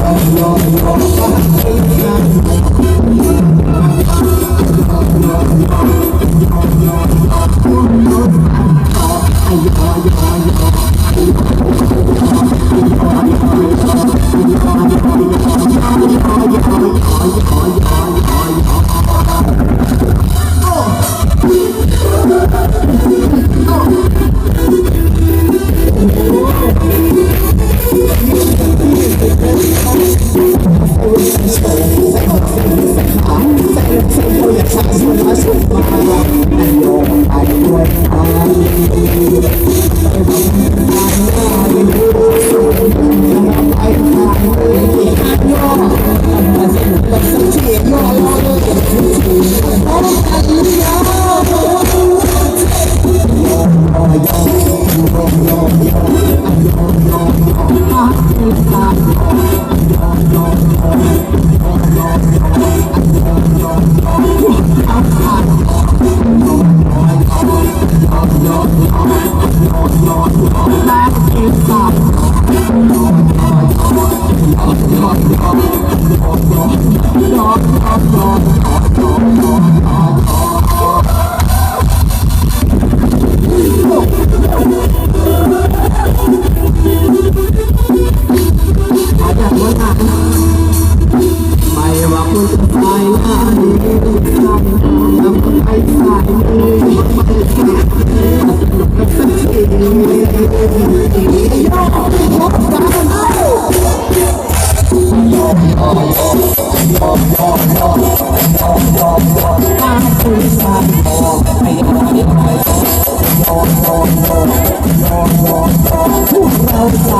Allah Allah ไม่ายหน้านี้สายทำไปสายนี้มันไม่ใช่มันเป็นสิ่งที่ยอมพบกันเราจะ